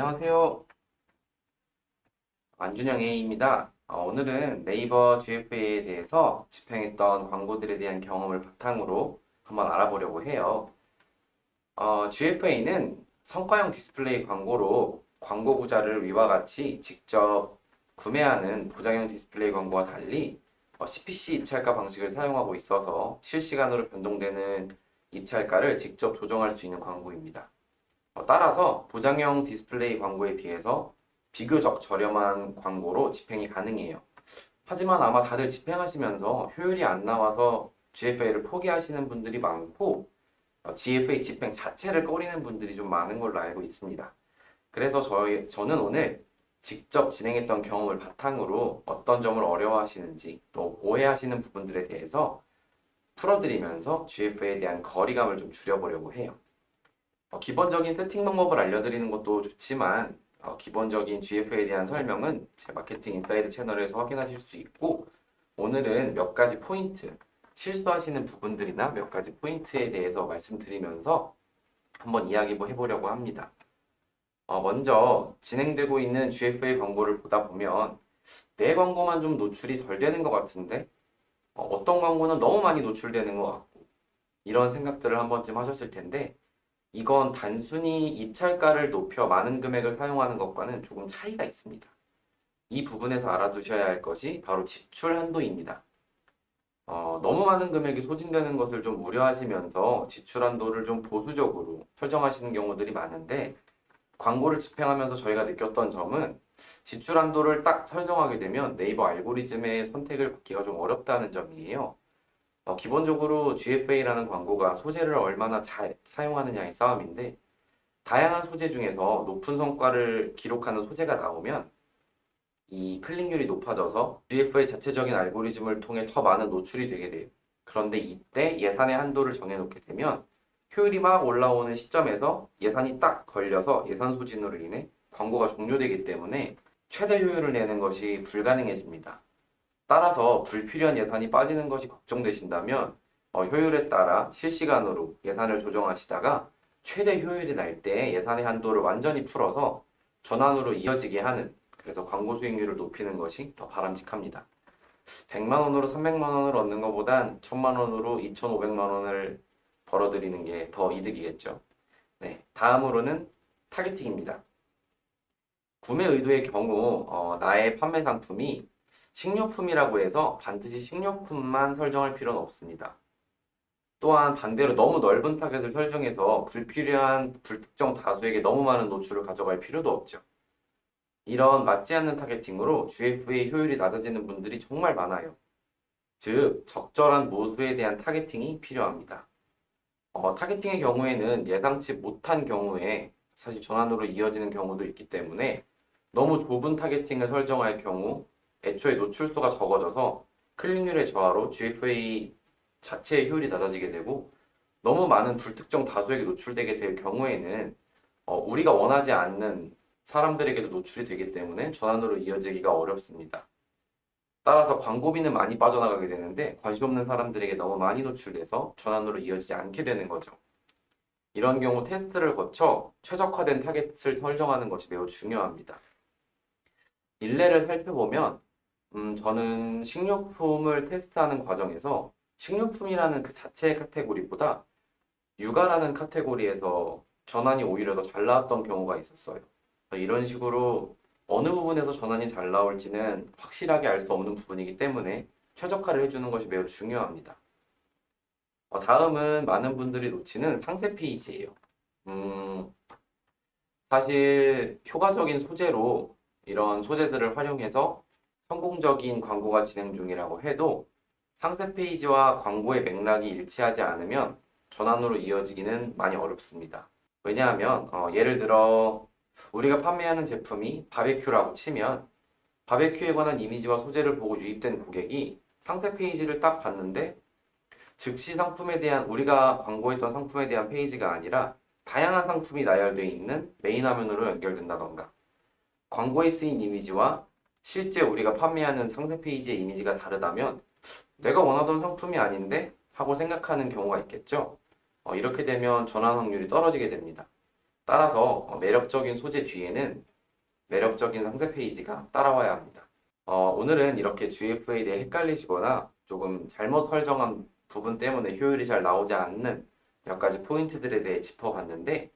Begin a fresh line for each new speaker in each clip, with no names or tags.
안녕하세요. 안준영 A입니다. 어, 오늘은 네이버 GFA에 대해서 집행했던 광고들에 대한 경험을 바탕으로 한번 알아보려고 해요. 어, GFA는 성과형 디스플레이 광고로 광고 구자를 위와 같이 직접 구매하는 보장형 디스플레이 광고와 달리 어, CPC 입찰가 방식을 사용하고 있어서 실시간으로 변동되는 입찰가를 직접 조정할 수 있는 광고입니다. 어, 따라서 보장형 디스플레이 광고에 비해서 비교적 저렴한 광고로 집행이 가능해요. 하지만 아마 다들 집행하시면서 효율이 안 나와서 GFA를 포기하시는 분들이 많고 어, GFA 집행 자체를 꺼리는 분들이 좀 많은 걸로 알고 있습니다. 그래서 저희, 저는 오늘 직접 진행했던 경험을 바탕으로 어떤 점을 어려워하시는지 또 오해하시는 부분들에 대해서 풀어드리면서 GFA에 대한 거리감을 좀 줄여보려고 해요. 어, 기본적인 세팅 방법을 알려드리는 것도 좋지만 어, 기본적인 GFA에 대한 설명은 제 마케팅 인사이드 채널에서 확인하실 수 있고 오늘은 몇 가지 포인트, 실수하시는 부분들이나 몇 가지 포인트에 대해서 말씀드리면서 한번 이야기 뭐 해보려고 합니다. 어, 먼저 진행되고 있는 GFA 광고를 보다 보면 내 광고만 좀 노출이 덜 되는 것 같은데 어, 어떤 광고는 너무 많이 노출되는 것 같고 이런 생각들을 한 번쯤 하셨을 텐데 이건 단순히 입찰가를 높여 많은 금액을 사용하는 것과는 조금 차이가 있습니다. 이 부분에서 알아두셔야 할 것이 바로 지출 한도입니다. 어, 너무 많은 금액이 소진되는 것을 좀 우려하시면서 지출 한도를 좀 보수적으로 설정하시는 경우들이 많은데 광고를 집행하면서 저희가 느꼈던 점은 지출 한도를 딱 설정하게 되면 네이버 알고리즘의 선택을 받기가 좀 어렵다는 점이에요. 어, 기본적으로 GFA라는 광고가 소재를 얼마나 잘 사용하느냐의 싸움인데 다양한 소재 중에서 높은 성과를 기록하는 소재가 나오면 이 클릭률이 높아져서 GFA 자체적인 알고리즘을 통해 더 많은 노출이 되게 돼요. 그런데 이때 예산의 한도를 정해놓게 되면 효율이 막 올라오는 시점에서 예산이 딱 걸려서 예산 소진으로 인해 광고가 종료되기 때문에 최대 효율을 내는 것이 불가능해집니다. 따라서 불필요한 예산이 빠지는 것이 걱정되신다면 어, 효율에 따라 실시간으로 예산을 조정하시다가 최대 효율이 날 때 예산의 한도를 완전히 풀어서 전환으로 이어지게 하는 그래서 광고 수익률을 높이는 것이 더 바람직합니다. 100만 원으로 300만 원을 얻는 것보단 1000만 원으로 2,500만 원을 벌어들이는 게 더 이득이겠죠. 네, 다음으로는 타겟팅입니다. 구매 의도의 경우 어, 나의 판매 상품이 식료품이라고 해서 반드시 식료품만 설정할 필요는 없습니다. 또한 반대로 너무 넓은 타겟을 설정해서 불필요한 불특정 다수에게 너무 많은 노출을 가져갈 필요도 없죠. 이런 맞지 않는 타겟팅으로 GF의 효율이 낮아지는 분들이 정말 많아요. 즉, 적절한 모수에 대한 타겟팅이 필요합니다. 어, 타겟팅의 경우에는 예상치 못한 경우에 사실 전환으로 이어지는 경우도 있기 때문에 너무 좁은 타겟팅을 설정할 경우 애초에 노출수가 적어져서 클릭률의 저하로 GFA 자체의 효율이 낮아지게 되고 너무 많은 불특정 다수에게 노출되게 될 경우에는 어, 우리가 원하지 않는 사람들에게도 노출이 되기 때문에 전환으로 이어지기가 어렵습니다. 따라서 광고비는 많이 빠져나가게 되는데 관심 없는 사람들에게 너무 많이 노출돼서 전환으로 이어지지 않게 되는 거죠. 이런 경우 테스트를 거쳐 최적화된 타겟을 설정하는 것이 매우 중요합니다. 일례를 살펴보면 음, 저는 식료품을 테스트하는 과정에서 식료품이라는 그 자체의 카테고리보다 육아라는 카테고리에서 전환이 오히려 더 잘 나왔던 경우가 있었어요. 이런 식으로 어느 부분에서 전환이 잘 나올지는 확실하게 알 수 없는 부분이기 때문에 최적화를 해주는 것이 매우 중요합니다. 어, 다음은 많은 분들이 놓치는 상세 페이지예요. 음, 사실 효과적인 소재로 이런 소재들을 활용해서 성공적인 광고가 진행 중이라고 해도 상세 페이지와 광고의 맥락이 일치하지 않으면 전환으로 이어지기는 많이 어렵습니다. 왜냐하면 어, 예를 들어 우리가 판매하는 제품이 바베큐라고 치면 바베큐에 관한 이미지와 소재를 보고 유입된 고객이 상세 페이지를 딱 봤는데 즉시 상품에 대한 우리가 광고했던 상품에 대한 페이지가 아니라 다양한 상품이 나열되어 있는 메인 화면으로 연결된다던가 광고에 쓰인 이미지와 실제 우리가 판매하는 상세 페이지의 이미지가 다르다면 내가 원하던 상품이 아닌데 하고 생각하는 경우가 있겠죠. 어, 이렇게 되면 전환 확률이 떨어지게 됩니다. 따라서 어, 매력적인 소재 뒤에는 매력적인 상세 페이지가 따라와야 합니다. 어, 오늘은 이렇게 GFA에 대해 헷갈리시거나 조금 잘못 설정한 부분 때문에 효율이 잘 나오지 않는 몇 가지 포인트들에 대해 짚어봤는데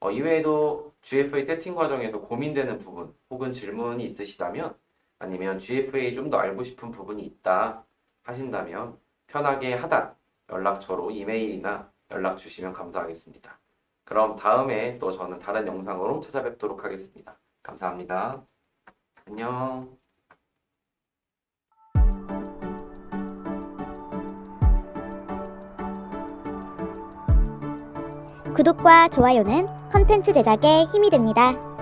어, 이외에도 GFA 세팅 과정에서 고민되는 부분 혹은 질문이 있으시다면 아니면 GFA 좀 더 알고 싶은 부분이 있다 하신다면 편하게 하단 연락처로 이메일이나 연락 주시면 감사하겠습니다. 그럼 다음에 또 저는 다른 영상으로 찾아뵙도록 하겠습니다. 감사합니다. 안녕.
구독과 좋아요는 컨텐츠 제작에 힘이 됩니다.